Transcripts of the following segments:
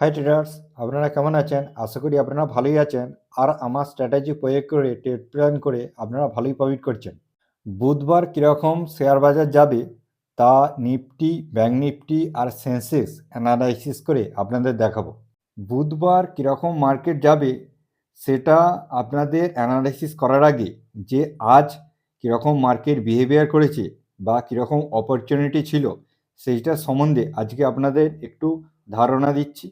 High traders আপনারা কেমন আছেন? আশা করি আপনারা ভালোই আছেন। আর আমার স্ট্র্যাটেজি প্রয়োগ করে ট্রেড প্ল্যান করে আপনারা ভালোই প্রফিট করছেন। বুধবার কীরকম শেয়ার বাজার যাবে, তা নিফটি ব্যাঙ্ক নিফটি আর সেন্সেক্স অ্যানালাইসিস করে আপনাদের দেখাবো। বুধবার কীরকম মার্কেট যাবে, সেটা আপনাদের অ্যানালাইসিস করার আগে যে আজ কীরকম মার্কেট বিহেভিয়ার করেছে বা কীরকম অপরচুনিটি ছিল সেইটার সম্বন্ধে আজকে আপনাদের একটু ধারণা দিচ্ছি।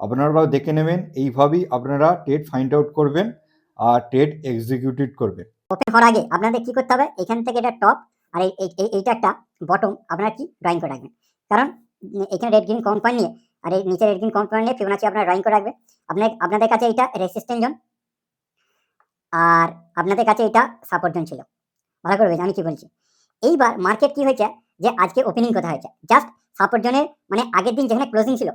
আপনারাও দেখে নেবেন, এইভাবেই আপনারা ট্রেড ফাইন্ড আউট করবেন আর ট্রেড এক্সিকিউটিভ করবেন। ওপেন হওয়ার আগে আপনাদের কি করতে হবে? এখান থেকে এটা টপ আর এই- এই- এই- এইটা একটা বটম আপনারা কি ড্রয়িং করে রাখবেন? কারণ এখানে রেড গ্রিন কম্পাউন্ড নিয়ে আর এই নিচে রেড গ্রিন কম্পাউন্ড নিয়ে ফিবোনাচি আপনারা ড্রয়িং করে রাখবেন আপনার আপনাদের কাছে এটা রেসিস্ট্যান্ট জোন আর আপনাদের কাছে এটা সাপোর্ট জোন ছিল। ভালো করে আমি কি বলছি? এইবার মার্কেট কি হয়েছে? যে আজকে ওপেনিং কথা হয়েছে? জাস্ট সাপোর্ট জোনের মানে আগের দিন যেখানে ক্লোজিং ছিল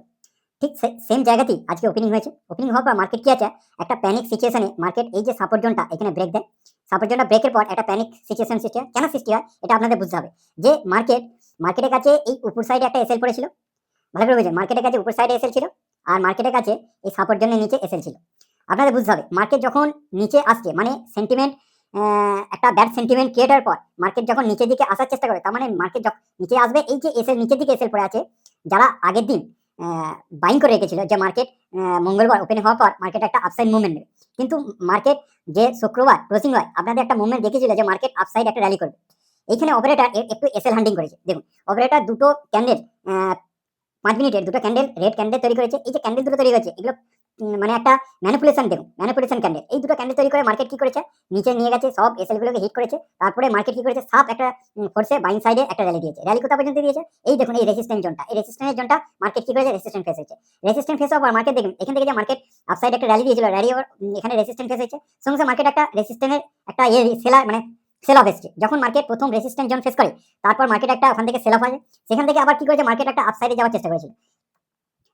ঠিক সেম জায়গাতেই আজকে ওপেনিং হয়েছে। ওপেনিং হওয়ার পর মার্কেট কি আছে? একটা প্যানিক সিচুয়েশনে মার্কেট এই যে সাপোর্ট জোনটা এখানে ব্রেক দেয়। সাপোর্ট জোনটা ব্রেকের পর একটা প্যানিক সিচুয়েশন সৃষ্টি হয়। কেন সৃষ্টি হয়? এটা আপনাদের বুঝতে হবে। যে মার্কেট মার্কেটের কাছে এই উপর সাইডে একটা এসএল পড়েছিল। ভালো করে বুঝুন মার্কেটের কাছে উপর সাইডে এসএল ছিল আর মার্কেটের কাছে এই সাপোর্ট জোনের নিচে এসএল ছিল। আপনাদের বুঝতে হবে মার্কেট যখন নিচে আসছে মানে সেন্টিমেন্ট একটা ব্যাড সেন্টিমেন্ট ক্রিয়েটার পর মার্কেট যখন নিচের দিকে আসার চেষ্টা করে, তার মানে মার্কেট যখন নিচে আসবে, এই যে এসএল নিচের দিকে এসএল পড়ে আছে, যারা আগের দিন বাইং করে রেখেছিল যে মার্কেট মঙ্গলবার ওপেন হওয়ার পর মার্কেট একটা আপসাইড মুভমেন্ট নেবে। কিন্তু মার্কেট যে শুক্রবার ক্লোজিং হয়, আপনাদের একটা মুভমেন্ট দেখেছিল যে মার্কেট আপসাইড একটা র্যালি করবে। এইখানে অপারেটার একটু এসএল হান্ডিং করেছে। দেখুন অপারেটার দুটো ক্যান্ডেল পাঁচ মিনিটের দুটো ক্যান্ডেল রেড ক্যান্ডেল তৈরি করেছে। এই যে ক্যান্ডেল দুটো তৈরি করেছে, এগুলো মানে একটা ম্যানিপুলেশন দেখুন ম্যানিপুলেশন ক্যান্ডেল এই দুটো ক্যান্ডেল তৈরি করে মার্কেট কি করেছে? নিচে নিয়ে গেছে, সব এসএল গুলোকে হিট করেছে, তারপরে মার্কেট কি করেছে? সাপ একটা ফোর্সে বাইং সাইডে একটা র্যালি দিয়েছে। র্যালি কোথা পর্যন্ত দিয়েছে? এই দেখুন, এই রেসিস্ট্যান্ট জোনটা এই রেসিস্ট্যান্টের জোনটা মার্কেট কি করেছে? রেসিস্ট্যান্ট ফেস হয়েছে। রেসিস্ট্যান্ট ফেস হওয়ার পর মার্কেট দেখুন, এখান থেকে যে মার্কেট আপসাইড একটা র্যালি দিয়েছিল র্যালি এখানে রেসিস্ট্যান্ট ফেস হয়েছে। সঙ্গে সঙ্গে মার্কেট একটা রেসিস্ট্যান্টের একটা ইয়ে সেলার মানে সেল অফ এসছে। যখন মার্কেট প্রথম রেসিস্ট্যান্ট জোন ফেস করে, তারপর মার্কেট একটা ওখান থেকে সেল অফ হয় সেখান থেকে আবার কি করেছে? মার্কেট একটা আপসাইডে যাওয়ার চেষ্টা করেছিল।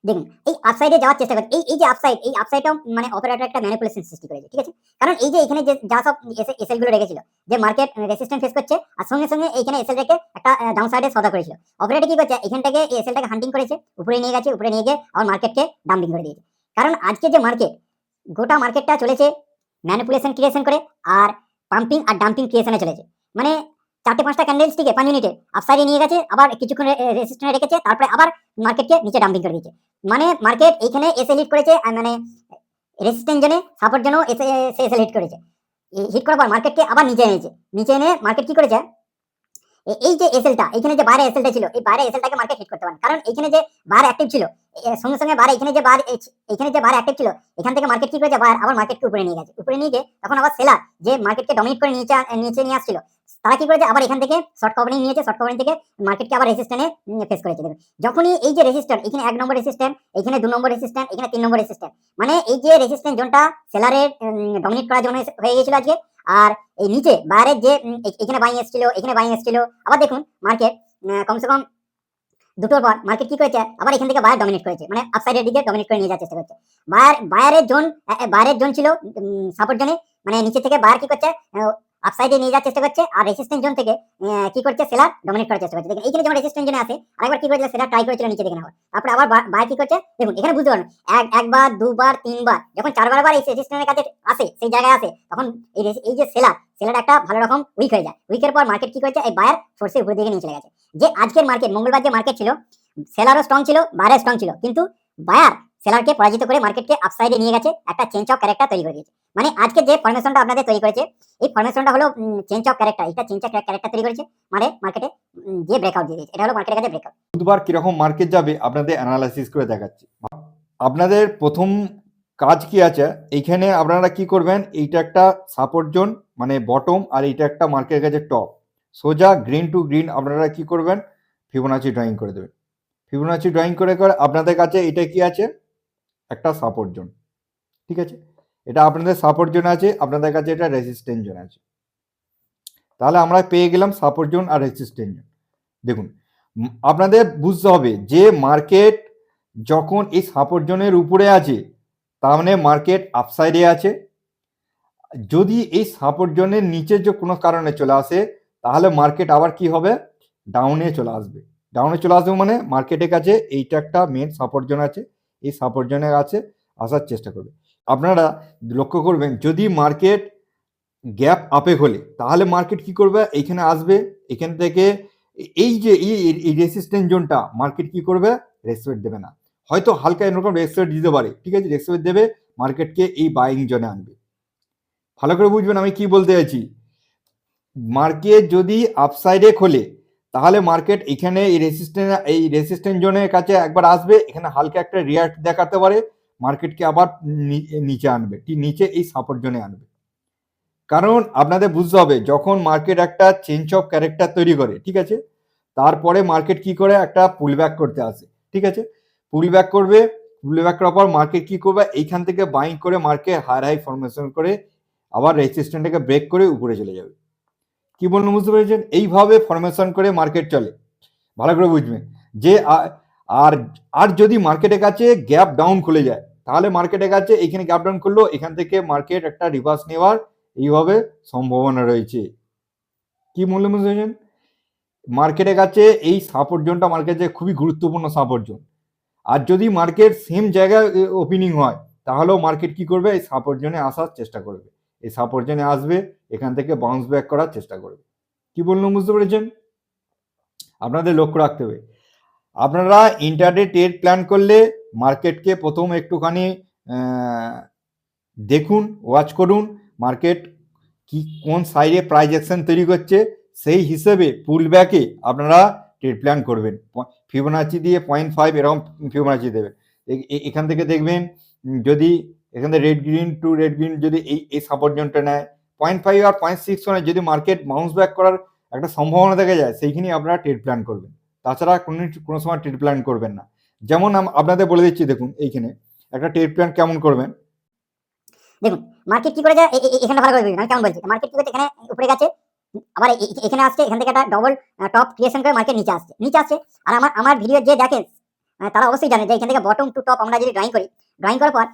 দেখুন এই আপসাইডে যাওয়ার চেষ্টা করে। এই এই যে আপসাইড এই আপসাইডটাও মানে অপারেটর একটা ম্যানিপুলেশন সৃষ্টি করেছে, ঠিক আছে? কারণ এই যে এখানে যে, যা সব এসএলগুলো রেখেছিল, যে মার্কেট রেসিস্ট্যান্ট ফেস করছে, আর সঙ্গে সঙ্গে এইখানে এসএল রেখে একটা ডাউন সাইডে সদা করেছিল। অপারেটর কি করছে? এখান থেকে এই এসএলটাকে হান্টিং করেছে, উপরে নিয়ে গেছে, উপরে নিয়ে গিয়ে আবার মার্কেটকে ডাম্পিং করে দিয়েছে। কারণ আজকে যে মার্কেট গোটা মার্কেটটা চলেছে ম্যানিপুলেশন ক্রিয়েশন করে, আর পাম্পিং আর ডাম্পিং ক্রিয়েশনে চলেছে। মানে চারটে পাঁচটা ক্যান্ডেল স্টিকে পাঁচ মিনিটে আপসাইডে নিয়ে গেছে, আবার কিছুক্ষণ রেসিস্ট্যান্টে রেখেছে, তারপরে আবার মার্কেটকে নিচে ডাম্পিং করে দিয়েছে। মানে মার্কেট এইখানে এসে হিট করেছে মানে রেসিস্ট্যান্ট জোনে সাপোর্ট জোনও এসে এসে হিট করেছে। হিট করার পর মার্কেটকে আবার নিচে এনেছে। নিচে এনে মার্কেট কি করেছে? এই যে এসএলটা এখানে যে বাইরে এসএলটা ছিল, এই বাইরে এসএলটাকে মার্কেট হিট করতে পারে। কারণ এখানে যে বার অ্যাক্টিভ ছিল সঙ্গে সঙ্গে বার এখানে যে বার এখানে যে বার অ্যাক্টিভ ছিল, এখান থেকে মার্কেট কি করেছে? বার আবার মার্কেটকে উপরে নিয়ে গেছে। উপরে নিয়ে গিয়ে তখন আবার সেলার যে মার্কেটকে ডমিনেট করে নিচে নিচে নিয়ে আসছিল তারা কি করেছে? আবার এখান থেকে শর্ট কভারিং নিয়েছে শর্ট কভারিং থেকে মার্কেটকে আবার রেসিস্ট্যান্টে ফেস করেছে। দেখুন, যখনই এই যে রেসিস্ট্যান্ট এখানে এক নম্বর রেসিস্ট্যান্ট এখানে দু নম্বর রেসিস্ট্যান্ট এখানে তিন নম্বর রেসিস্ট্যান্ট মানে এই যে রেসিস্ট্যান্ট জোনটা সেলারের ডমিনেট করার জন্য হয়ে গেছিল আজকে, আর এই নিচে বাইরের যে এখানে বাইং এসেছিল, এখানে বাইং এসেছিল, আবার দেখুন মার্কেট কমসে কম দুটোর পর মার্কেট কি করেছে? আবার এখান থেকে বায়ার ডমিনেট করেছে মানে আপসাইডের দিকে ডমিনেট করে নিয়ে যাওয়ার চেষ্টা করছে। বায়ার বায়ারের জোন বাইরের জোন ছিল সাপোর্ট জোনে মানে নিচে থেকে বায়ার কি করছে? আপসাইডে নিয়ে যাওয়ার চেষ্টা করছে, আর রেসিস্ট্যান্ট জোন থেকে কি করছে সেলার ডমিনেট করার চেষ্টা করছে। দেখুন, এইখানে যখন রেসিস্ট্যান্ট জোনে আসে আরেকবার কি করেছিল সেলার ট্রাই করেছিল নিচে দেখে নেওয়ার তারপরে আবার বায়ার কি করছে? দেখুন, এখানে বুঝতে পারবেন এক, একবার, দুবার, তিনবার, যখন চারবার বার এই রেসিস্ট্যান্টের কাছে আসে, সেই জায়গায় আসে, তখন এই এই যে সেলার সেলার একটা ভালো রকম উইক হয়ে যায়। উইকের পর মার্কেট কি করেছে? এই বায়ার ফোর্সে উপর দিকে নিয়ে চলে গেছে। যে আজকের মার্কেট মঙ্গলবার যে মার্কেট ছিল সেলারও স্ট্রং ছিল বায়ারও স্ট্রং ছিল, কিন্তু বায়ার সেলারকে পরাজিত করে মার্কেটকে আপসাইডে নিয়ে গেছে, একটা চেঞ্জ অফ ক্যারেক্টার তৈরি করে দিয়েছে। মানে আজকে যে ফরমেশনটা আপনাদের তৈরি করেছে, এই ফরমেশনটা হলো চেঞ্জ অফ ক্যারেক্টার এটা চেঞ্জ অফ ক্যারেক্টার তৈরি করেছে মানে মার্কেটে যে ব্রেকআউট দিয়ে দিয়েছে। এটা হলো মার্কেটের কাছে ব্রেকআউট বুধবার কীরকম মার্কেট যাবে, আপনাদের অ্যানালাইসিস করে দেখাচ্ছি। আপনাদের প্রথম কাজ কি আছে, এইখানে আপনারা কি করবেন, এইটা একটা সাপোর্ট জোন মানে বটম আর এইটা একটা মার্কেটের কাছে টপ সোজা গ্রিন টু গ্রিন আপনারা কি করবেন ফিবোনাচি ড্রয়িং করে দেবেন। ফিবোনাচি ড্রয়িং করে করে আপনাদের কাছে এটা কি আছে একটা সাপোর্ট জোন ঠিক আছে? এটা আপনাদের সাপোর্ট জোন আছে, আপনাদের কাছে এটা রেসিস্ট্যান্ট জোন আছে। তাহলে আমরা পেয়ে গেলাম সাপোর্ট জোন আর রেসিস্ট্যান্ট জোন দেখুন আপনাদের বুঝতে হবে যে মার্কেট যখন এই সাপোর্ট জোনের উপরে আছে, তার মানে মার্কেট আপসাইডে আছে। যদি এই সাপোর্ট জোনের নিচে যে কোনো কারণে চলে আসে, তাহলে মার্কেট আবার কি হবে? ডাউনে চলে আসবে। ডাউনে চলে আসবে মানে মার্কেটের কাছে এইটা একটা মেন সাপোর্ট জোন আছে। এই সাপোর্ট কাছে আসার চেষ্টা করবে। আপনারা লক্ষ্য করবেন, যদি মার্কেট গ্যাপ আপে হলে তাহলে মার্কেট কি করবে? এইখানে আসবে, এখান থেকে এই যে এই রেসিস্ট্যান্ট জোনটা মার্কেট কি করবে? রেসপেক্ট দেবে না। হয়তো হালকা এরকম রেসপেক্ট দিতে পারে, ঠিক আছে? রেসপেক্ট দেবে মার্কেটকে এই বাইং জোনে আনবে। ভালো করে বুঝবেন আমি কি বলতে চাইছি? মার্কেট যদি আপসাইডে খোলে তাহলে মার্কেট এখানে এই রেসিস্ট্যান্ট এই রেসিস্ট্যান্ট জোনের কাছে একবার আসবে, এখানে হালকা একটা রিয়াক্ট দেখাতে পারে মার্কেটকে আবার নিচে আনবে নিচে এই সাপোর্ট জোনে আনবে। কারণ আপনাদের বুঝতে হবে, যখন মার্কেট একটা চেঞ্জ অফ ক্যারেক্টার তৈরি করে, ঠিক আছে? তারপরে মার্কেট কি করে? একটা পুল ব্যাক করতে আসে, ঠিক আছে? পুল ব্যাক করবে পুল ব্যাক করার পর মার্কেট কি করবে? এইখান থেকে বাইং করে মার্কেট হাই হাই ফরমেশন করে, আবার রেজিস্ট্যান্টটাকে ব্রেক করে উপরে চলে যাবে। কি বললাম বুঝতে পেরেছেন? এইভাবে ফরমেশন করে মার্কেট চলে। ভালো করে বুঝবেন যে আর আর যদি মার্কেটের কাছে গ্যাপ ডাউন খুলে যায়, তাহলে মার্কেটের কাছে এখানে গ্যাপ ডাউন করল এখান থেকে মার্কেট একটা রিভার্স নেওয়ার এইভাবে সম্ভাবনা রয়েছে। কি মূল্য বুঝেছেন মার্কেটের কাছে এই সাপোর্ট জোনটা মার্কেটে খুবই গুরুত্বপূর্ণ সাপোর্ট জোন আর যদি মার্কেট সেম জায়গায় ওপেনিং হয়, তাহলেও মার্কেট কি করবে? এই সাপোর্ট জোনে আসার চেষ্টা করবে। এই সাপোর্ট জোনে আসবে, এখান থেকে বাউন্স ব্যাক করার চেষ্টা করবে। কি বললাম বুঝতে পেরেছেন? আপনাদের লক্ষ্য রাখতে হবে। আপনারা ইন্টারডে ট্রেড প্ল্যান করলে মার্কেটকে প্রথম একটুখানি দেখুন ওয়াচ করুন মার্কেট কি, কোন সাইডে প্রাইজেকশন তৈরি করছে, সেই হিসেবে পুল ব্যাকে আপনারা ট্রেড প্ল্যান করবেন। ফিবোনাচি দিয়ে পয়েন্ট ফাইভ এরকম ফিবোনাচি দেবেন। এখান থেকে দেখবেন, যদি এখান red green to red green যদি এই এই সাপোর্ট জোনটা নেয় পয়েন্ট ফাইভ আর পয়েন্ট সিক্স ওয়ানে যদি মার্কেট বাউন্স ব্যাক করার একটা সম্ভাবনা দেখা যায় সেইখানে আপনারা ট্রেড প্ল্যান করবেন। তাছাড়া কোনো কোনো সময় ট্রেড প্ল্যান করবেন না। যেমন আপনাদের বলে দিচ্ছি, দেখুন, এইখানে একটা ট্রেড প্ল্যান কেমন করবেন? মার্কেট কি এ- এ- এখানে ভালো করে কেমন বলছি? মার্কেট কি করেছে? এখানে উপরে গেছে, আবার এখানে আসছে, এখান থেকে একটা ডবল টপ ক্রিয়েশন করে মার্কেট নিচে আসছে। নিচে আসছে, আর আমার আমার ভিডিও যে দেখেন তারা অবশ্যই জানে যে এখান থেকে বটম টু টপ আমরা যদি ড্রয়িং করি ড্রয়িং করার পর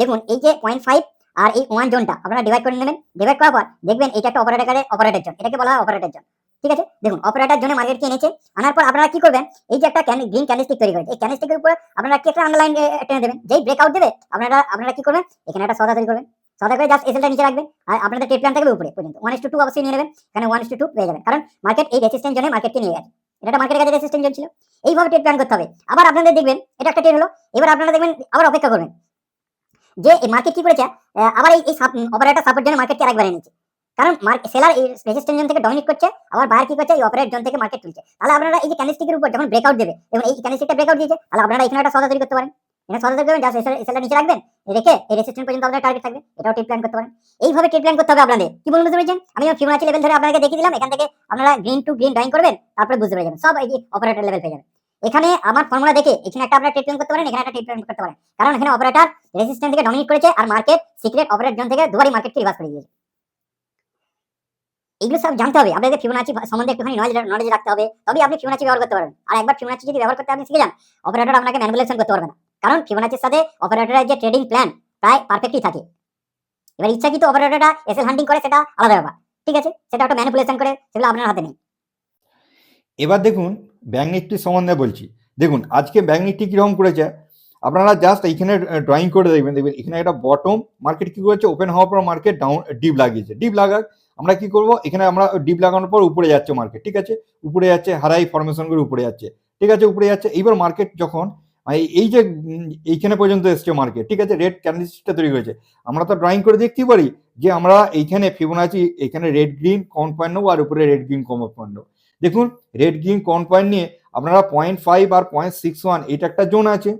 দেখুন, এই যে পয়েন্ট ফাইভ আর এই ওয়ান জোনটা আপনারা ডিভাইড করে নেবেন। ডিভাইড করার পর, দেখবেন এটা একটা অপারেটর করে অপারেটর জোন এটাকে বলা হয় অপারেটর জোন ঠিক আছে? দেখুন অপারেটর জোনে মার্কেটকে এনেছে। আনার পর আপনারা কি করবেন? এই যে একটা গ্রিন ক্যান্ডেলস্টিক তৈরি করেছে। এই ক্যান্ডেলস্টিকের উপর আপনারা কি একটা আন্ডারলাইন টেনে দেবেন। যেই ব্রেকআউট দেবে, আপনারা আপনারা কি করবেন? এখানে একটা সদা তৈরি করবেন। সদা করে জাস্ট এসএলটা নিচে রাখবেন। আর আপনাদের ট্রেড প্ল্যান থাকবে উপরে, পর্যন্ত। ওয়ান টু টু অবশ্যই নিয়ে নেবেন। এখানে ওয়ান টু টু পেয়ে যাবেন। কারণ মার্কেট এই রেসিস্ট্যান্ট জোনে মার্কেটকে নিয়ে গেছে। এটা মার্কেটের কাছে রেসিস্ট্যান্ট জোন ছিল এইভাবে ট্রেড প্ল্যান করতে হবে। আবার আপনাদের দেখবেন, এটা একটা ট্রেড হলো। এবার আপনারা দেখবেন, আবার অপেক্ষা করবেন। যে মার্কেট কি করেছে আবার এই এই অপারেটর সাপোর্ট জন্য মার্কেটকে আরেকবার এনেছে। কারণ সেলার এই রেজিস্ট্যান্ট জোন থেকে ডমিনেট করছে, আবার বায়ার কি করছে, এই অপারেট জন থেকে মার্কেট তুলছে। তাহলে আপনারা এই যে ক্যান্ডেলস্টিকের উপর যখন ব্রেকআউট দেবে এবং এই ক্যান্ডেলস্টিকটা ব্রেকআউট দিয়েছে, তাহলে আপনারা এখানে একটা সদা তৈরি করতে পারেন। এখানে সদা তৈরি করবেন জাস্ট এসএলটা নিচে রাখবেন, রেখে এই পর্যন্ত আপনার টার্গেট থাকবে, এটাও ট্রেড প্ল্যান করতে পারেন। এইভাবে ট্রেড প্ল্যান করতে হবে আপনাদের। কি বলুন বুঝতে আমি ফিবোনাচি লেভেল ধরে আপনাকে দেখিয়ে দিলাম, এখান থেকে আপনারা গ্রিন টু গ্রিন ড্রয়িং করবেন, তারপরে বুঝতে সব এই অপারেটর লেভেল এখানে আমার ফর্মুলা দেখে এখানে একটা করতে পারেন, এখানে একটা করতে পারেন। কারণ এখানে অপারেটর থেকে ডমিনেট করেছে আর মার্কেট সিক্রেট জোন থেকে দুবারই মার্কেটকে রিভার্স করে দিয়েছে। এগুলো সব জানতে হবে। আপনাদের ফিবোনাচি সম্বন্ধে একটুখানি নলেজ নলেজ রাখতে হবে। তবেই আপনি ফিবোনাচি ব্যবহার করতে পারবেন। আর একবার ফিবোনাচি যদি ব্যবহার করতে আপনি শিখে যান অপারেটর আপনাকে ম্যানুপুলেশন করতে পারবে না। কারণ ফিবোনাচির সাথে অপারেটরের যে ট্রেডিং প্ল্যান প্রায় পারফেক্টই থাকে। এবার ইচ্ছাকৃত অপারেটরটা এসএল হান্টিং করে, সেটা আলাদা ব্যাপার। ঠিক আছে? সেটা একটা ম্যানুপুলেশন করে, সেগুলো আপনার হাতে নেই। এবার দেখুন ব্যাঙ্ক নিফটি সম্বন্ধে বলছি। দেখুন, আজকে ব্যাঙ্ক নিফটি কীরকম করেছে? আপনারা জাস্ট এইখানে ড্রয়িং করে দেখবেন। দেখবেন, এখানে একটা বটম মার্কেট কি করেছে? ওপেন হওয়ার পর মার্কেট ডাউন ডিপ লাগিয়েছে। ডিপ লাগাক, আমরা কি করব? এখানে আমরা ডিপ লাগানোর পর উপরে যাচ্ছে মার্কেট ঠিক আছে? উপরে যাচ্ছে, হারাই ফরমেশন করে উপরে যাচ্ছে। ঠিক আছে? উপরে যাচ্ছে। এইবার মার্কেট যখন এই- এই যে এইখানে পর্যন্ত এসছে মার্কেট ঠিক আছে? রেড ক্যান্ডেলস্টিকটা তৈরি হয়েছে। আমরা তো ড্রয়িং করে দেখতেই পারি যে আমরা এইখানে ফিবোনাচি এখানে রেড গ্রিন কম পয়েন্ট নেব আর উপরে রেড গ্রিন কম পয়েন্ট নেব। দেখুন রেড গ্রিন কম পয়েন্ট নিয়ে আপনারা পয়েন্ট ফাইভ আর পয়েন্ট সিক্স ওয়ান এটা একটা জোন আছে।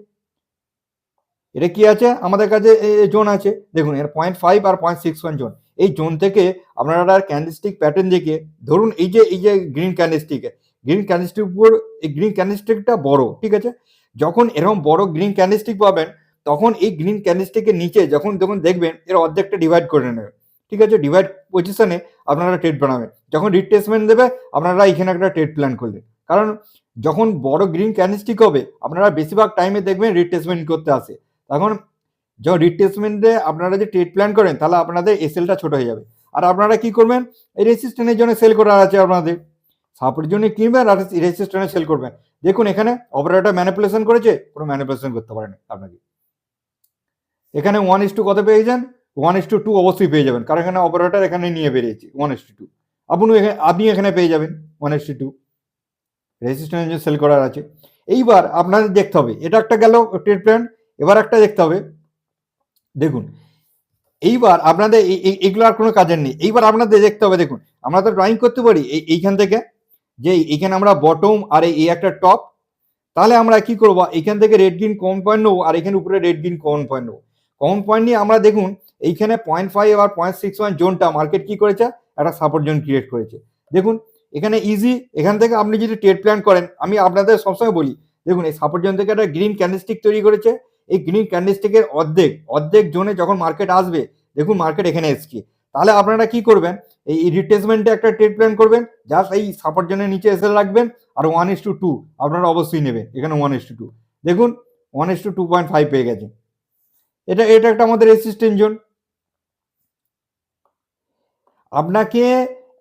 এটা কি আছে? আমাদের কাছে জোন আছে। দেখুন, এর পয়েন্ট ফাইভ আর পয়েন্ট সিক্স ওয়ান জোন এই জোন থেকে আপনারা ক্যান্ডেলস্টিক প্যাটার্ন দেখে ধরুন এই যে এই যে গ্রিন ক্যান্ডেলস্টিক গ্রিন ক্যান্ডেলস্টিক উপর, এই গ্রিন ক্যান্ডেলস্টিকটা বড়, ঠিক আছে? যখন এরকম বড় গ্রিন ক্যান্ডেলস্টিক পাবেন, তখন এই গ্রিন ক্যান্ডেলস্টিকের নিচে যখন যখন দেখবেন, এর অর্ধেকটা ডিভাইড করে নেবে। ঠিক আছে? ডিভাইড পজিশনে আপনারা ট্রেড বানাবেন। যখন রিট্রেসমেন্ট দেবে, আপনারা এখানে একটা ট্রেড প্ল্যান করলেন কারণ যখন বড় গ্রিন ক্যান্ডেলস্টিক হবে, আপনারা বেশিরভাগ টাইমে দেখবেন রিট্রেসমেন্ট করতে আসে। তখন যখন রিট্রেসমেন্টে আপনারা যে ট্রেড প্ল্যান করেন, তাহলে আপনাদের এসএলটা ছোট হয়ে যাবে। আর আপনারা কি করবেন? এই রেসিস্ট্যান্টের জন্য সেল করার আছে আপনাদের। সাপোর্ট জন্য কিনবেন আর রেজিস্ট্যান্সে সেল করবেন। দেখুন এখানে অপারেটর ম্যানিপুলেশন করেছে, কোনো ম্যানিপুলেশন করতে পারেনি আপনাকে। এখানে ওয়ান ইস টু কত পেয়ে যান? ওয়ান ইস টু টু অবশ্যই পেয়ে যাবেন, কারণ এখানে অপারেটর এখানে নিয়ে বেরিয়েছে ওয়ান ইস টু টু আপনি এখানে আপনি এখানে পেয়ে যাবেন one is to two resistance sell করার আছে। এইবার আপনাদের দেখতে হবে, এটা একটা গেল ট্রেড প্ল্যান এবার একটা দেখতে হবে। দেখুন, এইবার আপনাদের এগুলো আর কোনো কাজের নেই। এইবার আপনাদের দেখতে হবে, দেখুন, আমরা তো ড্রয়িং করতে পারি, এই- এইখান থেকে যে এইখানে আমরা বটম আর এই একটা টপ তাহলে আমরা কি করব? এখান থেকে রেড গ্রিন কমন পয়েন্ট নেব আর এখানে উপরে রেড গ্রিন কমন পয়েন্ট নেব। কমন পয়েন্ট নিয়ে আমরা দেখুন, এইখানে পয়েন্ট ফাইভ আর পয়েন্ট সিক্স ওয়ান জোনটা মার্কেট কি করেছে? একটা সাপোর্ট জোন ক্রিয়েট করেছে। দেখুন, এখানে ইজি এখান থেকে আপনি যদি ট্রেড প্ল্যান করেন, আমি আপনাদের সবসময় বলি, দেখুন, এই সাপোর্ট জোন থেকে একটা গ্রিন ক্যান্ডেলস্টিক তৈরি করেছে। এই গ্রিন ক্যান্ডেলস্টিকের অর্ধেক অর্ধেক জোনে যখন মার্কেট আসবে, দেখুন মার্কেট এখানে এসছে। তাহলে আপনারা কি করবেন? এই রিপ্লেসমেন্টে একটা ট্রেড প্ল্যান করবেন জাস্ট এই সাপোর্ট জোনের নিচে এসে রাখবেন আর ওয়ান ইস টু টু আপনারা অবশ্যই নেবেন, এখানে ওয়ান ইস টু টু দেখুন one is to two point five পেয়ে গেছে। এটা এটা একটা আমাদের রেসিস্টেন্ট জোন আপনাকে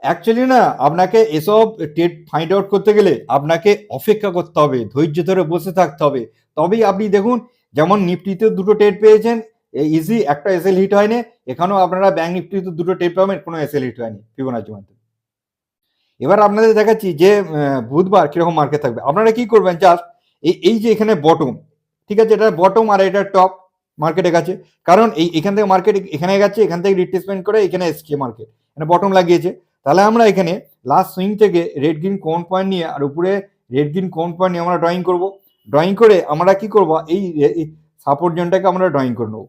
অ্যাকচুয়ালি না, আপনাকে এসব ট্রেড ফাইন্ড আউট করতে গেলে আপনাকে অপেক্ষা করতে হবে, ধৈর্য ধরে বসে থাকতে হবে। তবেই আপনি দেখুন, যেমন নিফটিতে দুটো ট্রেড পেয়েছেন ইজি একটা এসএল হিট হয়নি, এখানেও আপনারা ব্যাংক নিফটিতে দুটো টেপ পাবেন, কোনো এসএল হিট হয়নি ফিবোনাচি মাধ্যমে এবার আপনাদের দেখাচ্ছি যে বুধবার কীরকম মার্কেট থাকবে। আপনারা কি করবেন জাস্ট এই এই যে এখানে বটম ঠিক আছে, এটা বটম আর এটা টপ মার্কেটে গেছে। কারণ এই, এখান থেকে মার্কেট এখানে গেছে, এখান থেকে রিপ্লেসমেন্ট করে এখানে এসছে মার্কেট এখানে বটম লাগিয়েছে। তাহলে আমরা এখানে লাস্ট সুইং থেকে রেড গ্রিন কোন পয়েন্ট নিয়ে আর উপরে রেড গ্রিন কোন পয়েন্ট নিয়ে আমরা ড্রয়িং করব। ড্রয়িং করে আমরা কি করব, এই সাপোর্ট জোনটাকে আমরা ড্রয়িং করে নেব।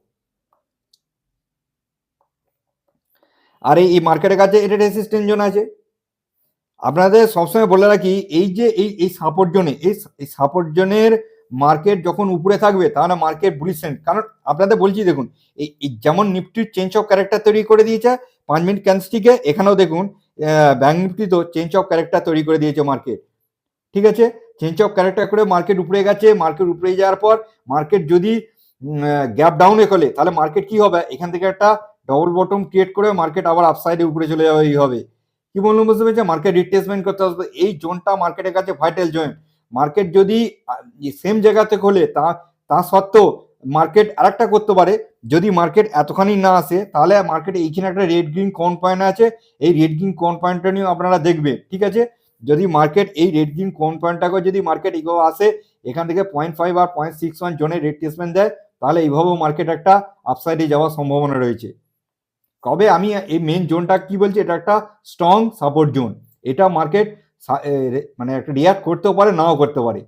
আর এই মার্কেটের কাছে এটা রেসিস্টেন্ট জোন আছে। আপনাদের সবসময় বলে রাখি, এই যে, এই এই সাপোর্ট জোনে এই সাপোর্ট জোনের মার্কেট যখন উপরে থাকবে তাহলে মার্কেট বুলিশেন্ট কারণ আপনাদের বলছি দেখুন, এই যেমন নিফটির চেঞ্জ অফ ক্যারেক্টার তৈরি করে দিয়েছে, পাঁচ মিনিট ক্যান্সটিকে এখানেও দেখুন ব্যাঙ্ক নিফটি তো চেঞ্জ অফ ক্যারেক্টার তৈরি করে দিয়েছে মার্কেট ঠিক আছে? চেঞ্জ অফ ক্যারেক্টার করে মার্কেট উপরে গেছে মার্কেট উপরে যাওয়ার পর মার্কেট যদি গ্যাপ ডাউনে করে তাহলে মার্কেট কি হবে? এখান থেকে একটা ডবল বটম ক্রিয়েট করে মার্কেট আবার আপসাইডে উপরে চলে যাবে এই হবে। কি বললাম বুঝতে পেরেছে মার্কেট রিপ্লেসমেন্ট করতে হবে। এই জোনটা মার্কেটের কাছে ভাইটাল জোন মার্কেট যদি সেম জায়গাতে খোলে, তা তা সত্ত্বেও মার্কেট আরেকটা করতে পারে। যদি মার্কেট এতখানি না আসে, তাহলে মার্কেটে এইখানে একটা রেড গ্রিন কোন পয়েন্ট আছে। এই রেড গ্রিন কোন পয়েন্টটা নিয়েও আপনারা দেখবেন, ঠিক আছে? যদি মার্কেট এই রেড গ্রিন কোন পয়েন্টটাকে যদি মার্কেট এগো আসে, এখান থেকে পয়েন্ট ফাইভ আর পয়েন্ট সিক্স ওয়ান জোনে রিপ্লেসমেন্ট দেয়, তাহলে এইভাবেও মার্কেট একটা আপসাইডে যাওয়ার সম্ভাবনা রয়েছে। কবে আমি এই মেন জোনটা কি বলছি? এটা একটা স্ট্রং সাপোর্ট জোন এটা মার্কেট মানে একটা রিয়াক্ট করতেও পারে, নাও করতে পারে।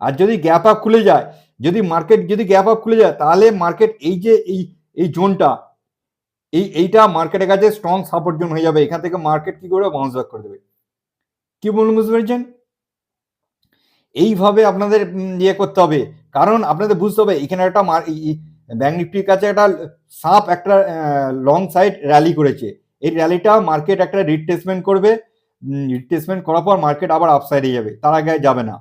আর যদি গ্যাপ আপ খুলে যায়, যদি মার্কেট যদি গ্যাপ আপ খুলে যায়, তাহলে মার্কেট এই যে, এই এই জোনটা এই, এইটা মার্কেটের কাছে স্ট্রং সাপোর্ট জোন হয়ে যাবে। এখান থেকে মার্কেট কি করবে? বাউন্স ব্যাক করে দেবে। কি বলুন, বুঝতে পেরেছেন? এইভাবে আপনাদের ইয়ে করতে হবে। কারণ আপনাদের বুঝতে হবে, এখানে একটা ব্যাঙ্ক নিফটির কাছে একটা সাপ একটা লং সাইড র্যালি করেছে। এই র্যালিটা মার্কেট একটা রিট্রেসমেন্ট করবে। রিট্রেসমেন্ট করার পর মার্কেট আবার আপসাইডে যাবে। তার আগে যাবে না।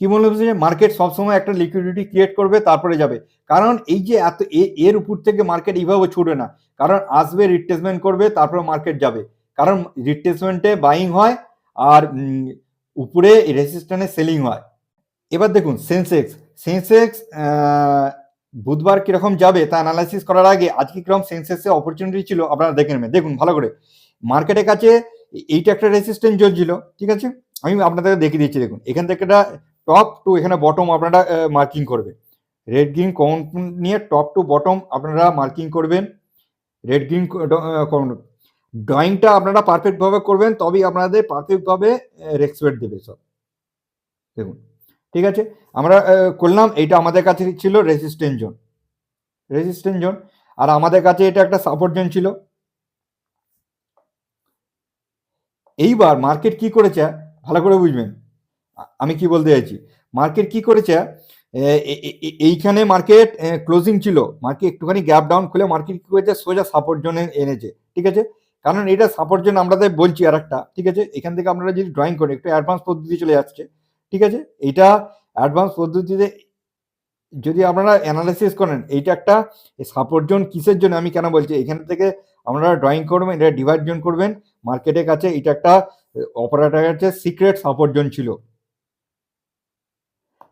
কি মনে হচ্ছে মার্কেট সবসময় একটা লিকুইডিটি ক্রিয়েট করবে, তারপরে যাবে। কারণ এই যে এত এর উপর থেকে মার্কেট এইভাবে ছুটবে না। কারণ আসবে রিট্রেসমেন্ট করবে, তারপরে মার্কেট যাবে। কারণ রিট্রেসমেন্টে বাইং হয় আর উপরে রেসিস্ট্যান্সে সেলিং হয়। এবার দেখুন সেন্সেক্স সেন্সেক্স বুধবার কীরকম যাবে তা অ্যানালাইসিস করার আগে আজকে কীরকম সেন্সেসে অপরচুনিটি ছিল আপনারা দেখে নেবেন। দেখুন, ভালো করে। মার্কেটের কাছে এইটা একটা রেসিস্ট্যান্ট ছিল ঠিক আছে? আমি আপনাদের দেখিয়ে দিচ্ছি, দেখুন। এখান থেকে একটা টপ টু এখানে বটম আপনারা মার্কিং করবে রেড গ্রিন কমন নিয়ে টপ টু বটম আপনারা মার্কিং করবেন। রেড গ্রিন ড্রয়িংটা আপনারা পারফেক্টভাবে করবেন, তবেই আপনাদের পারফেক্টভাবে রেসপেক্ট দেবে সব। দেখুন। ঠিক আছে? আমরা করলাম এইটা আমাদের কাছে ছিল রেসিস্ট্যান্ট জোন রেসিস্ট্যান্ট জোন আর আমাদের কাছে এটা একটা সাপোর্ট জোন ছিল। এইবার মার্কেট কি করেছে, ভালো করে বুঝবেন। আমি কি বলতে চাইছি? মার্কেট কি করেছে এইখানে মার্কেট ক্লোজিং ছিল। মার্কেট একটুখানি গ্যাপ ডাউন খুলে মার্কেট কি করেছে, সোজা সাপোর্ট জোনে এনেছে। ঠিক আছে? কারণ এটা সাপোর্ট জোন আমাদের বলছি আর একটা ঠিক আছে? এখান থেকে আপনারা যদি ড্রয়িং করেন একটু অ্যাডভান্স পদ্ধতি চলে যাচ্ছে ঠিক আছে? এটা অ্যাডভান্স পদ্ধতিতে যদি আপনারা অ্যানালাইসিস করেন, এইটা একটা সাপোর্ট জোন কিসের জন্য? আমি কেন বলছি? এখান থেকে আপনারা ড্রয়িং করবেন, এটা ডিভাইড জোন করবেন মার্কেটের কাছে এটা একটা অপারেটার হচ্ছে সিক্রেট সাপোর্ট জোন ছিল।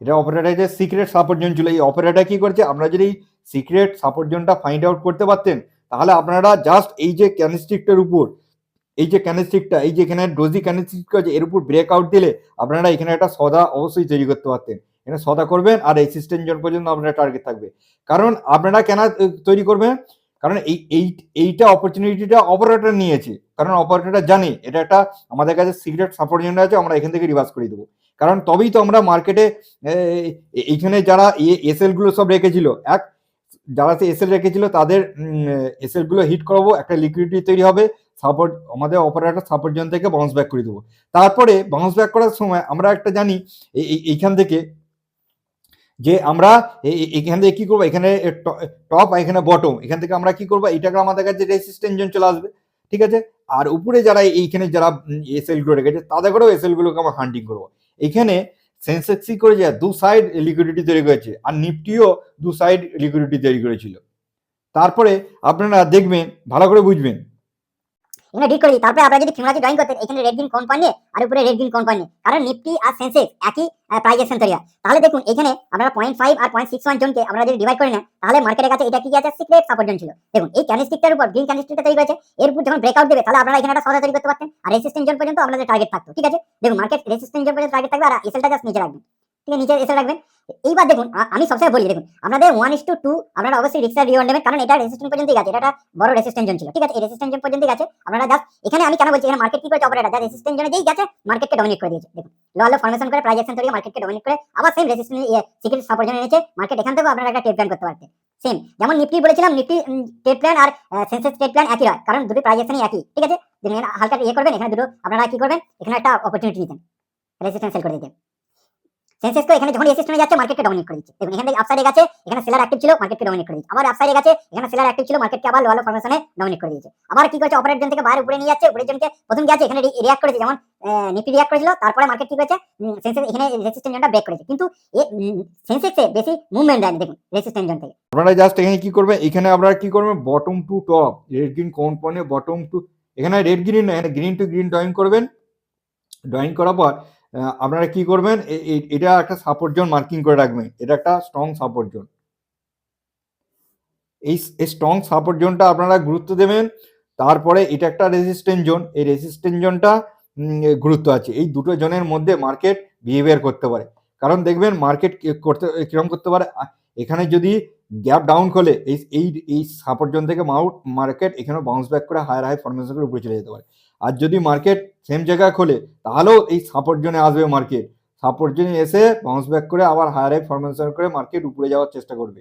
এটা অপারেটার সিক্রেট সাপোর্ট জোন ছিল। এই অপারেটার কি করছে? আপনারা যদি সিক্রেট সাপোর্ট জোনটা ফাইন্ড আউট করতে পারতেন, তাহলে আপনারা জাস্ট এই যে ক্যানিস্টিকটার উপর এই যে ক্যানিস্টিকটা এই যে এখানে ডোজি ক্যানিস্টিক আছে, এর উপর ব্রেক আউট দিলে আপনারা এখানে একটা সদা অবশ্যই তৈরি করতে পারতেন। এখানে সদা করবেন আর রেসিস্টেন্ট জোন পর্যন্ত আপনার টার্গেট থাকবে। কারণ আপনারা কেন তৈরি করবেন? কারণ এই এই, এইটা অপরচুনিটিটা অপারেটর নিয়েছে। কারণ অপারেটরটা জানে, এটা একটা আমাদের কাছে সিক্রেট সাপোর্ট জোন আছে, আমরা এখান থেকে রিভার্স করে দেবো। কারণ তবেই তো আমরা মার্কেটে এইখানে যারা এসএলগুলো সব রেখেছিল, এক, যারা সে এসএল রেখেছিল তাদের এসএলগুলো হিট করাবো, একটা লিকুইডিটি তৈরি হবে। সাপোর্ট আমাদের অপারেটর সাপোর্ট জোন থেকে বাউন্স ব্যাক করে দেবো। তারপরে বাউন্স ব্যাক করার সময় আমরা একটা জানি, এই- এই- এইখান থেকে যে আমরা এখান থেকে কী করব? এখানে টপ আর এখানে বটম এখান থেকে আমরা কি করব? এইটাকে আমাদের কাছে রেসিস্টেন্ট জোন চলে আসবে। ঠিক আছে? আর উপরে যারা এইখানে যারা এসএলগুলো রেখেছে, তাদের করেও এসএল গুলোকে আমরা হান্টিং করব। এখানে সেন্সেক্সি করে যে দু সাইড লিকুইডিটি তৈরি করেছে, আর নিফটিও দু সাইড লিকুইডিটি তৈরি করেছিল। তারপরে আপনারা দেখবেন, ভালো করে বুঝবেন এখানে ডিট করে তারপরে আপনারা যদি ফিবোনাচি ড্রয়িং করতেন, এখানে রেড গ্রিন কোম্পানি নিয়ে আর উপরে রেড গ্রিন কোম্পানি নিয়ে কারণ নিফটি আর সেন্সেক্স একই অ্যাকশন তৈরি হয় তাহলে দেখুন, এখানে আপনারা পয়েন্ট ফাইভ আর পয়েন্ট সিক্স ওয়ান জনকে আপনারা যদি ডিভাইড করে নেন, তাহলে মার্কেটের কাছে এটা কি আছে? সিক্রেট সাপোর্ট জোন ছিল দেখুন, এই ক্যান্ডেলস্টিকটার উপর গ্রিন ক্যান্ডেলস্টিকটা তৈরি করেছে। এর উপর যখন ব্রেকআউট দেবে, তাহলে আপনারা এখানে একটা সদা তৈরি করতে পারতেন। আর রেসিস্টেন্ট জোন পর্যন্ত আপনাদের টার্গেট থাকতো, ঠিক আছে? দেখুন মার্কেট রেসিস্টেন্ট জোন পর্যন্ত টার্গেট থাকবে আর এসএলটা জাস্ট নিচে রাখবেন। ঠিক নিচে এসে রাখবেন। এইবার দেখুন আমি সবসময় বলি, দেখুন, আপনাদের ওয়ান ইস টু টু আপনারা অবশ্যই রিক্সার রিওয়ার্ড নেবেন কারণ এটা রেসিস্টেন্ট পর্যন্তই গেছে এটা বড় রেসিস্টেন্ট জোন ছিল। ঠিক আছে, এই রেসিস্টেন্ট জোন পর্যন্তই গেছে। আপনারা জাস্ট এখানে আমি কেন বলছি, এখানে মার্কেট কি করেছে অপারেটর যা রেসিস্টেন্ট জোনে যেই গেছে মার্কেটকে ডমিনেট করে দিয়েছে। দেখুন লো আলো ফরমেশন করে প্রাইস অ্যাকশন তৈরি মার্কেটকে ডমিনেট করে, আবার সেম রেসিস্টেন্ট সিক্রেট সাপোর্ট জোনে এনেছে মার্কেট এখান থেকেও আপনারা একটা ট্রেড প্ল্যান করতে পারতেন। সেম যেমন নিফটি বলেছিলাম নিফটি ট্রেড প্ল্যান আর সেন্সেক্স ট্রেড প্ল্যান একই হয়, কারণ দুটো প্রাইস অ্যাকশনই একই। ঠিক আছে হালকা ইয়ে করবেন, এখানে দুটো আপনারা কি করবেন, এখানে একটা অপরচুনিটি দিতেন রেসিস্টেন্স সেল করে দিতেন। সেন্সেক্স তো এখানে যখন যাচ্ছে মার্কেটকে ডমিনেট করে দিচ্ছে। এখান আপসাইডে গেছে, এখানে সেলার অ্যাক্টিভ ছিল মার্কেটকে ডমিনেট করে দিচ্ছে। আবার আপসাইডে গেছে, এখানে সেলার অ্যাক্টিভ ছিল মার্কেটকে আবার ডমিনেট করে দিয়েছে আবার কি অপারেট জোন থেকে বাইরে উপরে নিয়ে যাচ্ছে প্রথম গেছে এখানে রিয়াক্ট করেছে, যেমন নিফটি রিয়াক্ট করেছিল, তারপরে মার্কেট কি করেছে এখানে জোনটা ব্রেক করেছে। কিন্তু সেন্সেক্সে বেশি মুভমেন্ট দেয়নি, দেখুন জোন থেকে। আপনারা জাস্ট এখানে কি করবেন এখানে কি bottom to top red green company bottom to এখানে red green green to green drawing করবেন। ড্রয়িং করার পর আপনারা কি করবেন? এটা একটা সাপোর্ট জোন মার্কিং করে রাখবেন। এটা একটা স্ট্রং সাপোর্ট জোন এই স্ট্রং সাপোর্ট জোনটা আপনারা গুরুত্ব দেবেন। তারপরে এটা একটা রেজিস্ট্যান্ট জোন এই রেজিস্ট্যান্ট জোনটা গুরুত্ব আছে। এই দুটো জোনের মধ্যে মার্কেট বিহেভিয়ার করতে পারে। কারণ দেখবেন মার্কেট করতে, কীরকম করতে পারে? এখানে যদি গ্যাপ ডাউন খোলে, এই এই এই সাপোর্ট জোন থেকে মাউট মার্কেট এখানে বাউন্স ব্যাক করে হায়ার হাই ফরমেশন করে উপরে চলে যেতে পারে। আর যদি মার্কেট সেম জায়গায় খোলে, তাহলেও এই সাপোর্ট জোনে আসবে মার্কেট সাপোর্ট জোনে এসে বাউন্স ব্যাক করে আবার হায়ার ফরমেশন করে মার্কেট উপরে যাওয়ার চেষ্টা করবে।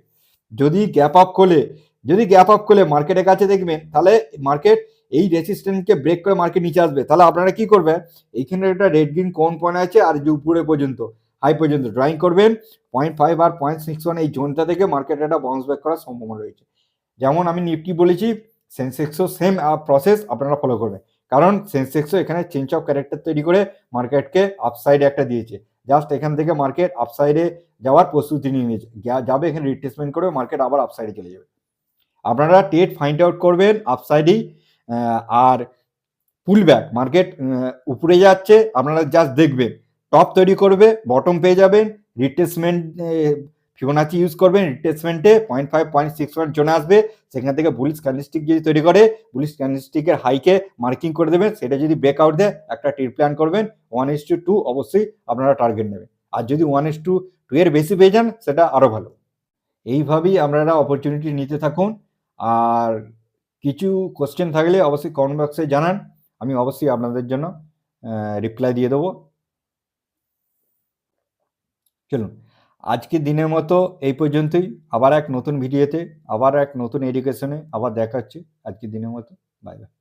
যদি গ্যাপ আপ খোলে, যদি গ্যাপ আপ খোলে মার্কেটের কাছে দেখবেন, তাহলে মার্কেট এই রেসিস্ট্যান্টকে ব্রেক করে মার্কেট নিচে আসবে। তাহলে আপনারা কি করবেন? এইখানে একটা রেড গ্রিন কোন পয়েন্ট আছে আর যে উপরে পর্যন্ত হাই পর্যন্ত। ড্রয়িং করবেন পয়েন্ট ফাইভ আর পয়েন্ট সিক্স ওয়ান এই জোনটা থেকে মার্কেট একটা বাউন্স ব্যাক করার সম্ভাবনা রয়েছে। যেমন আমি নিফটি বলেছি সেন্সেক্সও সেম প্রসেস আপনারা ফলো করবেন। কারণ সেন্সেক্সও এখানে চেঞ্জ অফ ক্যারেক্টার তৈরি করে মার্কেটকে আপসাইডে একটা দিয়েছে। জাস্ট এখান থেকে মার্কেট আপসাইডে যাওয়ার প্রস্তুতি নিয়ে নিয়েছে। যাবে এখানে রিট্রেসমেন্ট করে মার্কেট আবার আপসাইডে চলে যাবে। আপনারা টেট ফাইন্ড আউট করবেন আপসাইডেই আর পুল ব্যাক মার্কেট উপরে যাচ্ছে, আপনারা জাস্ট দেখবেন। টপ তৈরি করবে বটম পেয়ে যাবেন রিট্রেসমেন্ট ফিবোনাচি ইউজ করবেন রিট্রেসমেন্টে point five point six one জোনে আসবে, সেখান থেকে বুলিশ ক্যান্ডেলস্টিক যদি তৈরি করে বুলিশ ক্যান্ডেলস্টিকের হাইকে মার্কিং করে দেবেন, সেটা যদি ব্রেকআউট দেয়, একটা টির প্ল্যান করবেন ওয়ান ইস টু টু অবশ্যই আপনারা টার্গেট নেবেন। আর যদি ওয়ান ইস টু টু এর বেশি পেয়ে যান, সেটা আরও ভালো। এইভাবেই আপনারা অপরচুনিটি নিতে থাকুন। আর কিছু কোশ্চেন থাকলে অবশ্যই কমেন্ট বক্সে জানান, আমি অবশ্যই আপনাদের জন্য রিপ্লাই দিয়ে দেবো। চলুন। আজকে দিনের মতো এই পর্যন্তই। আবার এক নতুন ভিডিওতে, আবার এক নতুন এডুকেশনে আবার দেখা হচ্ছে আজকে দিনের মতো। Bye bye